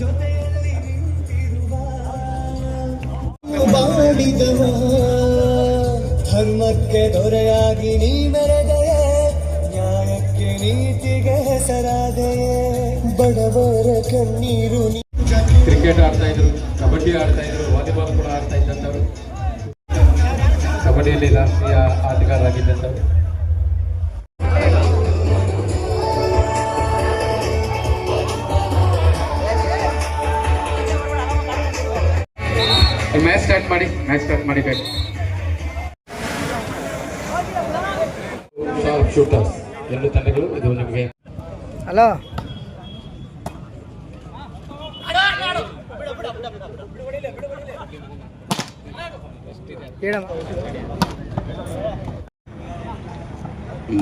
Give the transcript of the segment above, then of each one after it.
ಜೊತೆಯಲ್ಲಿ ಧರ್ಮಕ್ಕೆ ದೊರೆಯಾಗಿ ನೀ ಮೆರೆದೆಯೇ ನ್ಯಾಯಕ್ಕೆ ನೀತಿಗೆ ಹೆಸರಾದೆಯೇ. ಬಡವರ ಕಣ್ಣೀರು ಕ್ರಿಕೆಟ್ ಆಡ್ತಾ ಇದ್ರು ಕಬಡ್ಡಿ ಆಡ್ತಾ ಇದ್ರು ವಾಲಿಬಾಲ್ ಕೂಡ ಆಡ್ತಾ ಇದ್ದಂಥವ್ರು. ಕಬಡ್ಡಿಯಲ್ಲಿ ರಾಷ್ಟ್ರೀಯ ಆಟಗಾರರಾಗಿದ್ದಂಥವ್ರು. ಮ್ಯಾಚ್ ಸ್ಟಾರ್ಟ್ ಮಾಡಿ ಮ್ಯಾಚ್ ಸ್ಟಾರ್ಟ್ ಮಾಡಿ ಬೇಕು ಶೂಟರ್ಸ್ ಎರಡು ತಂಡಗಳು ಇದು ನಿಮಗೆ ಹಲೋ.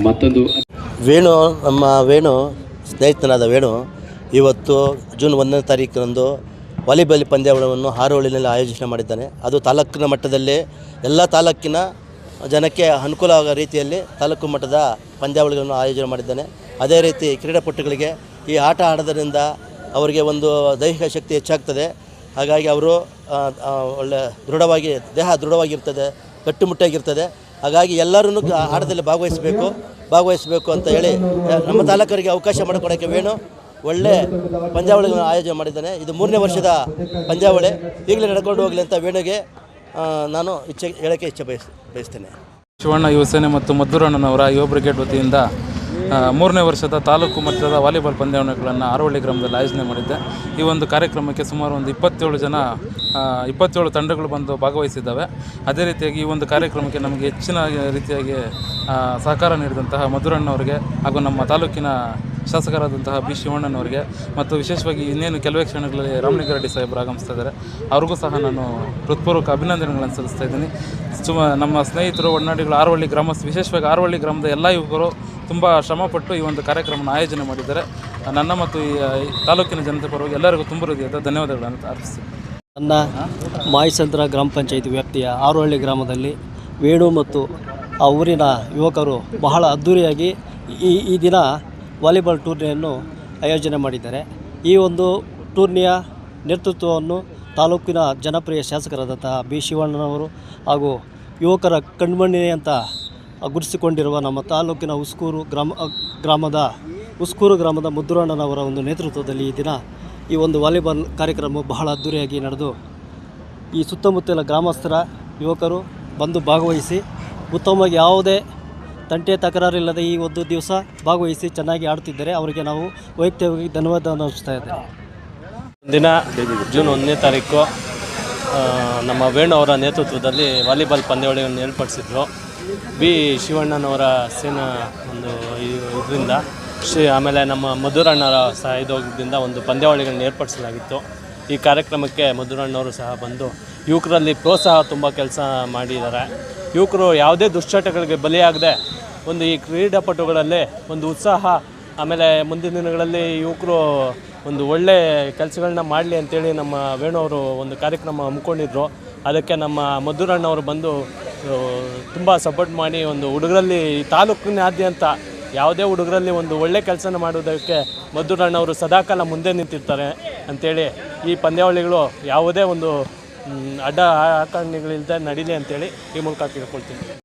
ಮತ್ತೊಂದು. ವೇಣು ನಮ್ಮ ವೇಣು ಸ್ನೇಹಿತನಾದ ವೇಣು ಇವತ್ತು ಜೂನ್ ಒಂದನೇ ತಾರೀಕಿನಂದು ವಾಲಿಬಾಲ್ ಪಂದ್ಯಾವಳವನ್ನು ಹಾರೋಳಿನಲ್ಲಿ ಆಯೋಜನೆ ಮಾಡಿದ್ದಾನೆ. ಅದು ತಾಲೂಕಿನ ಮಟ್ಟದಲ್ಲಿ ಎಲ್ಲ ತಾಲೂಕಿನ ಜನಕ್ಕೆ ಅನುಕೂಲ ಆಗೋ ರೀತಿಯಲ್ಲಿ ತಾಲೂಕು ಮಟ್ಟದ ಪಂದ್ಯಾವಳಿಗಳನ್ನು ಆಯೋಜನೆ ಮಾಡಿದ್ದಾನೆ. ಅದೇ ರೀತಿ ಕ್ರೀಡಾಪಟುಗಳಿಗೆ ಈ ಆಟ ಆಡೋದರಿಂದ ಅವರಿಗೆ ಒಂದು ದೈಹಿಕ ಶಕ್ತಿ ಹೆಚ್ಚಾಗ್ತದೆ. ಹಾಗಾಗಿ ಅವರು ಒಳ್ಳೆ ದೃಢವಾಗಿ, ದೇಹ ದೃಢವಾಗಿರ್ತದೆ, ಗಟ್ಟುಮುಟ್ಟಾಗಿರ್ತದೆ. ಹಾಗಾಗಿ ಎಲ್ಲರೂ ಆಟದಲ್ಲಿ ಭಾಗವಹಿಸಬೇಕು ಭಾಗವಹಿಸಬೇಕು ಅಂತ ಹೇಳಿ ನಮ್ಮ ತಾಲೂಕರಿಗೆ ಅವಕಾಶ ಮಾಡಿಕೊಡೋಕ್ಕೆ ವೇಣು ಒಳ್ಳೆ ಪಂದ್ಯಾವಳಿಗಳನ್ನು ಆಯೋಜನೆ ಮಾಡಿದ್ದಾನೆ. ಇದು ಮೂರನೇ ವರ್ಷದ ಪಂದ್ಯಾವಳಿ. ಈಗಲೇ ನಡ್ಕೊಂಡು ಹೋಗಲಿ ಅಂತ ವೇಣುಗೆ ನಾನು ಇಚ್ಛೆ, ಹೇಳೋಕ್ಕೆ ಇಚ್ಛೆ ಬಯಸ್, ಬಯಸ್ತೇನೆ. ಶಿವಣ್ಣ ಯುವ ಸೇನೆ ಮತ್ತು ಮದ್ದೂರಣ್ಣನವರ ಯುವ ಬ್ರಿಗೇಡ್ ವತಿಯಿಂದ ಮೂರನೇ ವರ್ಷದ ತಾಲೂಕು ಮಟ್ಟದ ವಾಲಿಬಾಲ್ ಪಂದ್ಯಾವಳಿಗಳನ್ನು ಆರವಳ್ಳಿ ಗ್ರಾಮದಲ್ಲಿ ಆಯೋಜನೆ ಮಾಡಿದ್ದೆ. ಈ ಒಂದು ಕಾರ್ಯಕ್ರಮಕ್ಕೆ ಸುಮಾರು ಒಂದು ಇಪ್ಪತ್ತೇಳು ಜನ ಇಪ್ಪತ್ತೇಳು ತಂಡಗಳು ಬಂದು ಭಾಗವಹಿಸಿದ್ದಾವೆ. ಅದೇ ರೀತಿಯಾಗಿ ಈ ಒಂದು ಕಾರ್ಯಕ್ರಮಕ್ಕೆ ನಮಗೆ ಹೆಚ್ಚಿನ ರೀತಿಯಾಗಿ ಸಹಕಾರ ನೀಡಿದಂತಹ ಮಧುರಣ್ಣವರಿಗೆ ಹಾಗೂ ನಮ್ಮ ತಾಲೂಕಿನ ಶಾಸಕರಾದಂತಹ ಬಿ ಶಿವಣ್ಣನವರಿಗೆ ಮತ್ತು ವಿಶೇಷವಾಗಿ ಇನ್ನೇನು ಕೆಲವೇ ಕ್ಷಣಗಳಲ್ಲಿ ರಾಮಲಿಂಗಾರೆಡ್ಡಿ ಸಾಹೇಬರು ಆಗಮಿಸ್ತಾ ಇದ್ದಾರೆ, ಅವ್ರಿಗೂ ಸಹ ನಾನು ಹೃತ್ಪೂರ್ವಕ ಅಭಿನಂದನೆಗಳನ್ನು ಸಲ್ಲಿಸ್ತಾ ಇದ್ದೀನಿ. ಸುಮ, ನಮ್ಮ ಸ್ನೇಹಿತರು ಒಡನಾಡಿಗಳು ಆರವಳ್ಳಿ ಗ್ರಾಮಸ್ಥ, ವಿಶೇಷವಾಗಿ ಆರವಳ್ಳಿ ಗ್ರಾಮದ ಎಲ್ಲ ಯುವಕರು ತುಂಬ ಶ್ರಮಪಟ್ಟು ಈ ಒಂದು ಕಾರ್ಯಕ್ರಮನ ಆಯೋಜನೆ ಮಾಡಿದ್ದಾರೆ. ನನ್ನ ಮತ್ತು ಈ ತಾಲೂಕಿನ ಜನತೆ ಪರವಾಗಿ ಎಲ್ಲರಿಗೂ ತುಂಬ ಹೃದಯದ ಧನ್ಯವಾದಗಳನ್ನು ಅರ್ಪಿಸ್ತೀನಿ. ನನ್ನ ಮಾಯಿಸಂದ್ರ ಗ್ರಾಮ ಪಂಚಾಯಿತಿ ವ್ಯಾಪ್ತಿಯ ಆರೋಹಳ್ಳಿ ಗ್ರಾಮದಲ್ಲಿ ವೇಣು ಮತ್ತು ಆ ಊರಿನ ಯುವಕರು ಬಹಳ ಅದ್ಧೂರಿಯಾಗಿ ಈ ಈ ದಿನ ವಾಲಿಬಾಲ್ ಟೂರ್ನಿಯನ್ನು ಆಯೋಜನೆ ಮಾಡಿದ್ದಾರೆ. ಈ ಒಂದು ಟೂರ್ನಿಯ ನೇತೃತ್ವವನ್ನು ತಾಲೂಕಿನ ಜನಪ್ರಿಯ ಶಾಸಕರಾದಂತಹ ಬಿ. ಶಿವಣ್ಣನವರು ಹಾಗೂ ಯುವಕರ ಕಣ್ಮಣಿ ಅಂತ ಗುರುತಿಸಿಕೊಂಡಿರುವ ನಮ್ಮ ತಾಲೂಕಿನ ಉಸ್ಕೂರು ಗ್ರಾಮ, ಗ್ರಾಮದ ಉಸ್ಕೂರು ಗ್ರಾಮದ ಮುದ್ದುರಣ್ಣನವರ ಒಂದು ನೇತೃತ್ವದಲ್ಲಿ ಈ ದಿನ ಈ ಒಂದು ವಾಲಿಬಾಲ್ ಕಾರ್ಯಕ್ರಮ ಬಹಳ ಅದ್ಧೂರಿಯಾಗಿ ನಡೆದು, ಈ ಸುತ್ತಮುತ್ತಲ ಗ್ರಾಮಸ್ಥರ, ಯುವಕರು ಬಂದು ಭಾಗವಹಿಸಿ, ಉತ್ತಮವಾಗಿ ಯಾವುದೇ ತಂಟೆ ತಕರಾರಿಲ್ಲದೆ ಈ ಒಂದು ದಿವಸ ಭಾಗವಹಿಸಿ ಚೆನ್ನಾಗಿ ಆಡುತ್ತಿದ್ದರೆ ಅವರಿಗೆ ನಾವು ವೈಯಕ್ತಿಕವಾಗಿ ಧನ್ಯವಾದ ಅನ್ನಿಸ್ತಾ ಇದ್ದೇವೆ. ದಿನ ಜೂನ್ ಒಂದನೇ ತಾರೀಕು ನಮ್ಮ ವೇಣು ಅವರ ನೇತೃತ್ವದಲ್ಲಿ ವಾಲಿಬಾಲ್ ಪಂದ್ಯಾವಳಿಯನ್ನು ಏರ್ಪಡಿಸಿದ್ರು. ಬಿ ಶಿವಣ್ಣನವರ ಸೇನಾ ಒಂದು ಇದರಿಂದ, ಶ್ರೀ ಆಮೇಲೆ ನಮ್ಮ ಮಧುರಣ್ಣರ ಸಹ ಇದೋಗದಿಂದ ಒಂದು ಪಂದ್ಯಾವಳಿಗಳನ್ನು ಏರ್ಪಡಿಸಲಾಗಿತ್ತು. ಈ ಕಾರ್ಯಕ್ರಮಕ್ಕೆ ಮಧುರಣ್ಣವರು ಸಹ ಬಂದು ಯುವಕರಲ್ಲಿ ಪ್ರೋತ್ಸಾಹ ತುಂಬ ಕೆಲಸ ಮಾಡಿದ್ದಾರೆ. ಯುವಕರು ಯಾವುದೇ ದುಶ್ಚಟಗಳಿಗೆ ಬಲಿಯಾಗದೆ ಒಂದು ಈ ಕ್ರೀಡಾಪಟುಗಳಲ್ಲಿ ಒಂದು ಉತ್ಸಾಹ, ಆಮೇಲೆ ಮುಂದಿನ ದಿನಗಳಲ್ಲಿ ಯುವಕರು ಒಂದು ಒಳ್ಳೆ ಕೆಲಸಗಳನ್ನ ಮಾಡಲಿ ಅಂತೇಳಿ ನಮ್ಮ ವೇಣು ಅವರು ಒಂದು ಕಾರ್ಯಕ್ರಮ ಹಮ್ಮಿಕೊಂಡಿದ್ರು. ಅದಕ್ಕೆ ನಮ್ಮ ಮಧುರಣ್ಣವರು ಬಂದು ತುಂಬ ಸಪೋರ್ಟ್ ಮಾಡಿ ಒಂದು ಹುಡುಗರಲ್ಲಿ ತಾಲೂಕಿನಾದ್ಯಂತ ಯಾವುದೇ ಹುಡುಗರಲ್ಲಿ ಒಂದು ಒಳ್ಳೆ ಕೆಲಸನ ಮಾಡುವುದಕ್ಕೆ ಮಧುರಣ್ಣವರು ಸದಾಕಾಲ ಮುಂದೆ ನಿಂತಿರ್ತಾರೆ ಅಂಥೇಳಿ ಈ ಪಂದ್ಯಾವಳಿಗಳು ಯಾವುದೇ ಒಂದು ಅಡ್ಡ ಆಕಾರಣಗಳಿಲ್ಲದೆ ನಡೀಲಿ ಅಂತೇಳಿ ಈ ಮೂಲಕ ಕೇಳ್ಕೊಳ್ತೀನಿ.